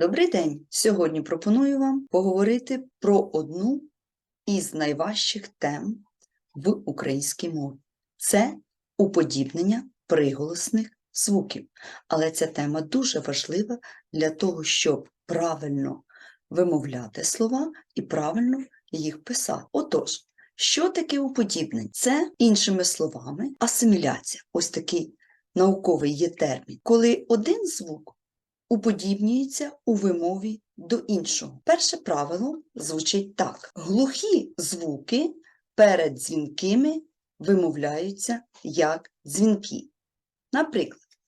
Добрий день! Сьогодні пропоную вам поговорити про одну із найважчих тем в українській мові. Це уподібнення приголосних звуків. Але ця тема дуже важлива для того, щоб правильно вимовляти слова і правильно їх писати. Отож, що таке уподібнення? Це, іншими словами, асиміляція. Ось такий науковий є термін, коли один звук уподібнюється у вимові до іншого. Перше правило звучить так: глухі звуки перед дзвінкими вимовляються як дзвінки. Наприклад,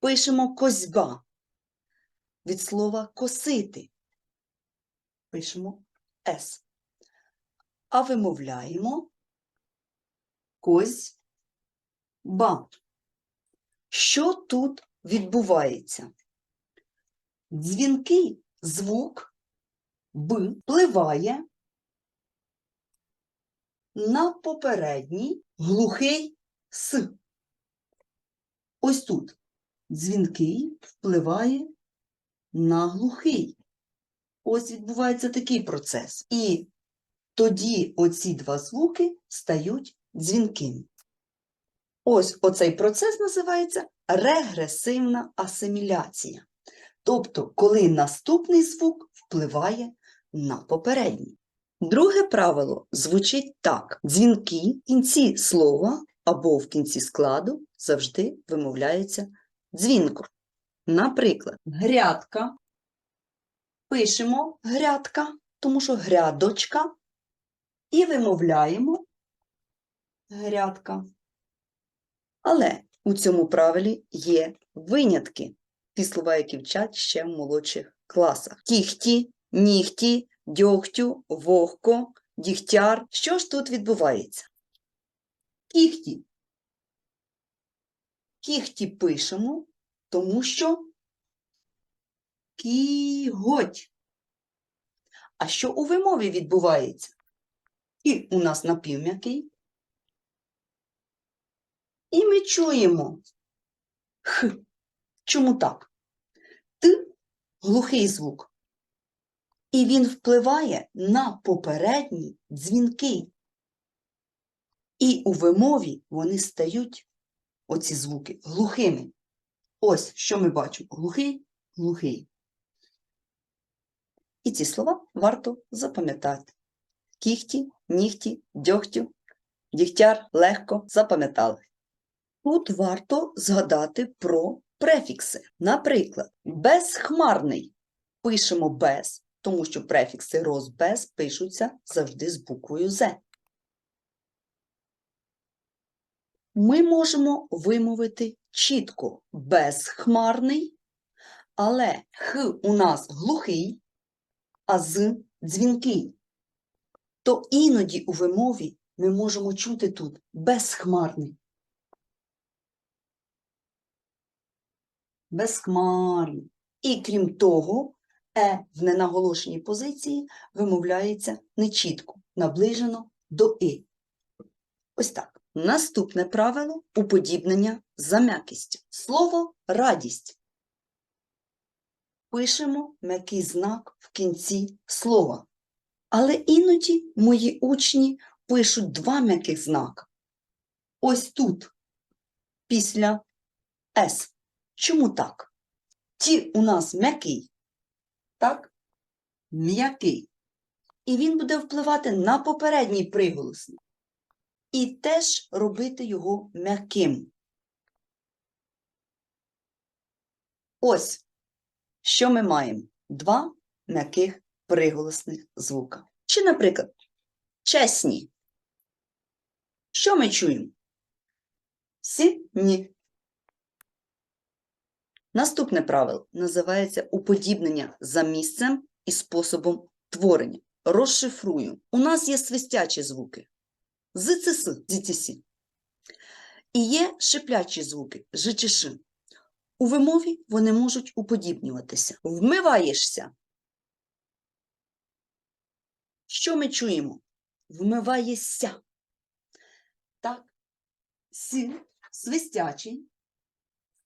пишемо козьба від слова косити. Пишемо С. А вимовляємо козьба. Що тут відбувається? Дзвінкий звук Б впливає на попередній глухий С. Ось тут дзвінкий впливає на глухий. Ось відбувається такий процес. І тоді оці два звуки стають дзвінкими. Ось оцей процес називається регресивна асиміляція. Тобто, коли наступний звук впливає на попередній. Друге правило звучить так: дзвінки в кінці слова або в кінці складу завжди вимовляються дзвінко. Наприклад, грядка. Пишемо грядка, тому що грядочка, і вимовляємо грядка. Але у цьому правилі є винятки, ті слова, які вчать ще в молодших класах. Кіхті, нігті, дьогтю, вогко, дігтяр. Що ж тут відбувається? Кіхті. Кіхті пишемо, тому що кіготь. А що у вимові відбувається? І у нас напівм'який, і ми чуємо Х. Чому так? Т глухий звук. І він впливає на попередній дзвінки. І у вимові вони стають, оці звуки, глухими. Ось що ми бачимо: глухий, глухий. І ці слова варто запам'ятати. Кіхті, нігті, дьогтю, дігтяр легко запам'ятали. Тут варто згадати про префікси. Наприклад, безхмарний пишемо без, тому що префікси роз без пишуться завжди з буквою З. Ми можемо вимовити чітко безхмарний, але х у нас глухий, а з дзвінкий. То іноді у вимові ми можемо чути тут безхмарний. Безхмарний. І крім того, е в ненаголошеній позиції вимовляється нечітко, наближено до и. Ось так. Наступне правило уподібнення за м'якістю. Слово радість. Пишемо м'який знак в кінці слова. Але іноді мої учні пишуть два м'яких знака. Ось тут, після С. Чому так? Ті у нас м'який, так? М'який. І він буде впливати на попередній приголосний. І теж робити його м'яким. Ось, що ми маємо? Два м'яких приголосних звука. Чи, наприклад, чесні. Що ми чуємо? Сі, ні. Наступне правило називається уподібнення за місцем і способом творення. Розшифрую. У нас є свистячі звуки зцс, зіцісі. І є шиплячі звуки жичиш. У вимові вони можуть уподібнюватися. Вмиваєшся. Що ми чуємо? Вмиваєшся. Так, сі, свистячий,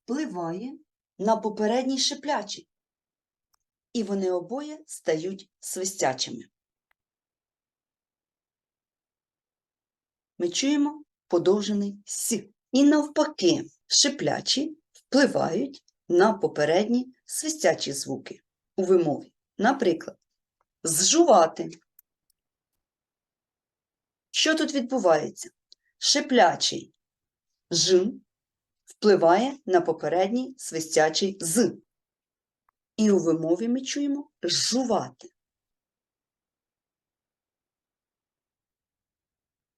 впливає на попередній шиплячий, і вони обоє стають свистячими. Ми чуємо подовжений с. І навпаки, шиплячі впливають на попередні свистячі звуки у вимові. Наприклад, зжувати. Що тут відбувається? Шиплячий ж впливає на попередній свистячий з. І у вимові ми чуємо жувати.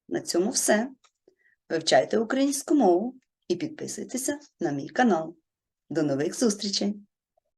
На цьому все. Вивчайте українську мову і підписуйтеся на мій канал. До нових зустрічей!